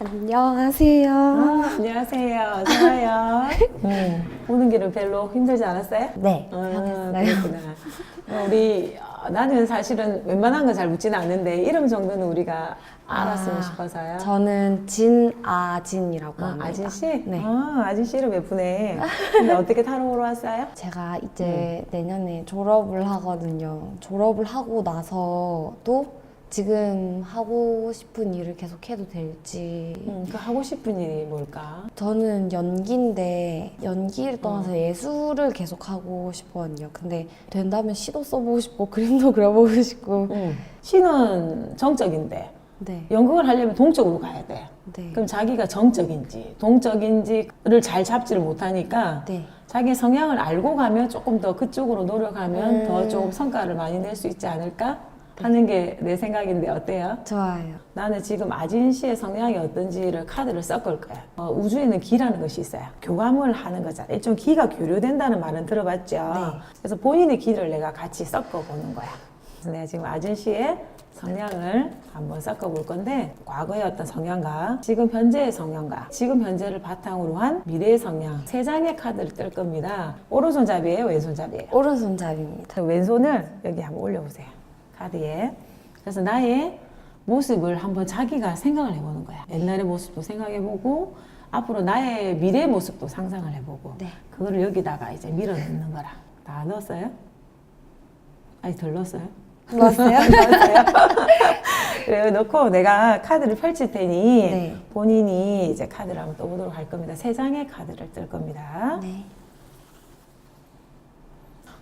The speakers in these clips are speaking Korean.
안녕하세요. 아, 안녕하세요. 어서 와요. 음, 오는 길은 별로 힘들지 않았어요? 네, 아, 편했어요. 그렇구나. 어, 우리 어, 나는 사실은 웬만한 거 잘 묻지는 않는데 이름 정도는 우리가 알았으면 아, 싶어서요. 저는 진아진이라고 아, 합니다. 아진 씨? 네. 아, 아진 씨 이름 예쁘네. 근데 어떻게 타로 보러 왔어요? 제가 이제 내년에 졸업을 하거든요. 졸업을 하고 나서도 지금 하고 싶은 일을 계속 해도 될지. 음, 그 하고 싶은 일이 뭘까? 저는 연기인데 연기를 떠나서 예술을 계속 하고 싶거든요. 근데 된다면 시도 써보고 싶고 그림도 그려보고 싶고. 음, 시는 정적인데 네, 연극을 하려면 동적으로 가야 돼. 네, 그럼 자기가 정적인지 동적인지를 잘 잡지를 못하니까 네. 자기 성향을 알고 가면 조금 더 그쪽으로 노력하면 음. 더좀 성과를 많이 낼 수 있지 않을까 하는 게 내 생각인데 어때요? 좋아요. 나는 지금 아진 씨의 성향이 어떤지를 카드를 섞을 거야. 어, 우주에는 기라는 것이 있어요. 교감을 하는 거잖아. 일종 기가 교류된다는 말은 들어봤죠. 네. 그래서 본인의 기를 내가 같이 섞어 보는 거야. 그래서 내가 지금 아진 씨의 성향을 한번 섞어 볼 건데 과거의 어떤 성향과 지금 현재의 성향과 지금 현재를 바탕으로 한 미래의 성향 세 장의 카드를 뜰 겁니다. 오른손잡이에요, 왼손잡이에요? 오른손잡이입니다. 왼손을 여기 한번 올려보세요. 카드에. 그래서 나의 모습을 한번 자기가 생각을 해보는 거야. 옛날의 모습도 생각해보고 앞으로 나의 미래 모습도 상상을 해보고 네. 그거를 여기다가 이제 밀어넣는 거라. 다 넣었어요? 아니 덜 넣었어요? 좋았어요? 넣었어요? 그래 넣고 내가 카드를 펼칠 테니 네. 본인이 이제 카드를 한번 떠보도록 할 겁니다. 세 장의 카드를 뜰 겁니다. 네.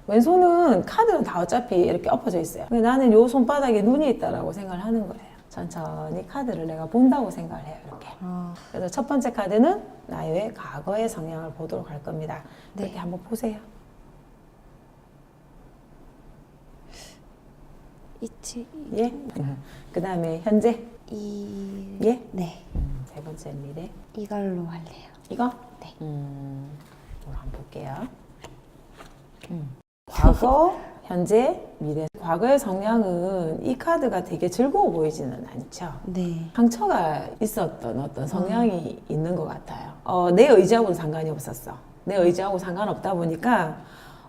왼손은 카드는 다 어차피 이렇게 엎어져 있어요. 나는 요 손바닥에 눈이 있다라고 생각을 하는 거예요. 천천히 카드를 내가 본다고 생각을 해요. 이렇게. 어, 그래서 첫 번째 카드는 나의 과거의 성향을 보도록 할 겁니다. 네. 이렇게 한번 보세요. 이치 예. 그 다음에 현재. 이 예. 네. 세 번째 미래. 이걸로 할래요. 이거? 네. 음, 이걸 한번 볼게요. 음. 과거, 현재, 미래. 과거의 성향은 이 카드가 되게 즐거워 보이지는 않죠. 네. 상처가 있었던 어떤 성향이 있는 것 같아요. 어, 내 의지하고는 상관이 없었어. 내 의지하고 상관없다 보니까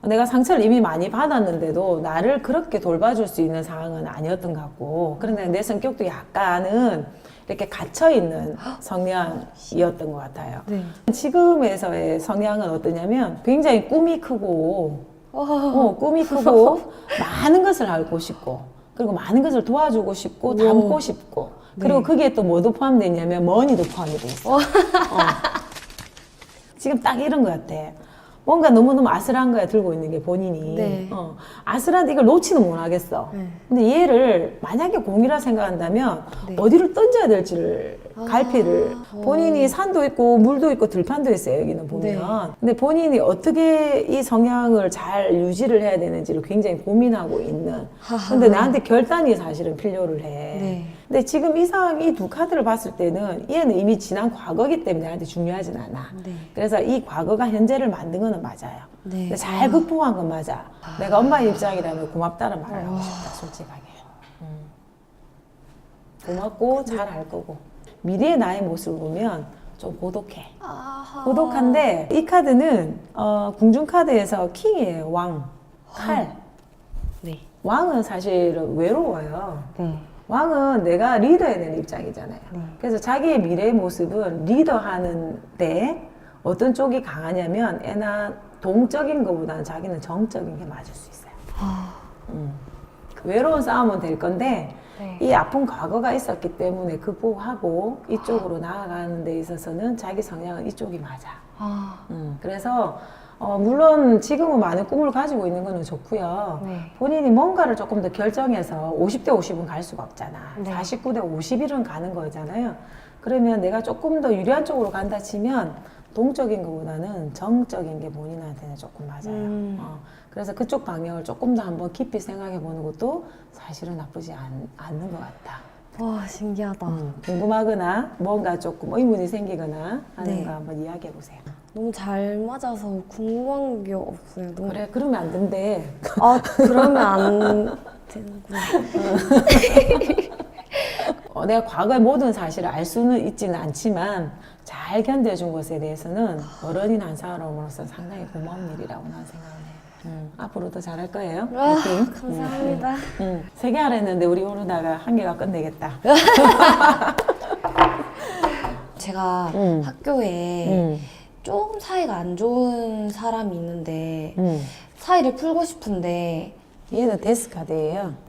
내가 상처를 이미 많이 받았는데도 나를 그렇게 돌봐줄 수 있는 상황은 아니었던 것 같고 그런데 내 성격도 약간은 이렇게 갇혀있는 성향이었던 것 같아요. 네. 지금에서의 성향은 어떠냐면 굉장히 꿈이 크고 와. 어, 꿈이 크고 많은 것을 알고 싶고 그리고 많은 것을 도와주고 싶고. 담고 싶고 그리고 네. 그게 또 뭐도 포함되어 있냐면 머니도 포함이 돼 있어. 어. 지금 딱 이런 것 같아. 뭔가 너무너무 아슬한 거야 들고 있는 게 본인이. 네. 어. 아슬한데 이걸 놓지는 못하겠어. 네. 근데 얘를 만약에 공이라 생각한다면 네. 어디를 던져야 될지를 아. 갈피를 본인이 산도 있고 물도 있고 들판도 있어요 여기는 보면 네. 근데 본인이 어떻게 이 성향을 잘 유지를 해야 되는지를 굉장히 고민하고 있는. 근데 나한테 결단이 사실은 필요를 해 네. 근데 지금 이 상황 이두 카드를 봤을 때는 얘는 이미 지난 과거기 때문에 나한테 중요하진 않아 네. 그래서 이 과거가 현재를 만든 거는 맞아요 네. 잘 극복한 건 맞아 내가 엄마 입장이라면 고맙다는 말을 하고 싶다 솔직하게 음. 고맙고 잘할 거고 미래의 나의 모습을 보면 좀 고독해 아하. 고독한데 이 카드는 어, 궁중 카드에서 킹이에요 왕 칼. 네. 왕은 사실은 외로워요 네. 왕은 내가 리더해야 되는 입장이잖아요 네. 그래서 자기의 미래의 모습은 리더하는데 어떤 쪽이 강하냐면 애나 동적인 것보다는 자기는 정적인 게 맞을 수 있어요 아. 음. 외로운 싸움은 될 건데 네. 이 아픈 과거가 있었기 때문에 극복하고 이쪽으로 나아가는 데 있어서는 자기 성향은 이쪽이 맞아. 아. 음, 그래서 어, 물론 지금은 많은 꿈을 가지고 있는 거는 좋고요. 네. 본인이 뭔가를 조금 더 결정해서 50대 50은 갈 수가 없잖아. 네. 49대 51은 가는 거잖아요. 그러면 내가 조금 더 유리한 쪽으로 간다 치면 동적인 것보다는 정적인 게 본인한테는 조금 맞아요. 음. 어, 그래서 그쪽 방향을 조금 더 한번 깊이 생각해 보는 것도 사실은 나쁘지 않, 않는 것 같아. 와 신기하다. 음, 궁금하거나 뭔가 조금 의문이 생기거나 하는 네. 거 한번 이야기해 보세요. 너무 잘 맞아서 궁금한 게 없어요. 너무... 그래, 그러면 안 된대. 아 그러면 안 되는구나. 어, 내가 과거의 모든 사실을 알 수는 있지는 않지만 잘 견뎌준 것에 대해서는 어른인 한 사람으로서 상당히 고마운 일이라고 생각을 해. 음, 앞으로 더 잘할 거예요. 와, 화이팅. 감사합니다. 음, 세개 하라 했는데 우리 오르다가 한 개가 끝내겠다. 제가 음. 학교에 음, 좀 사이가 안 좋은 사람이 있는데 음. 사이를 풀고 싶은데 얘는 데스카드예요.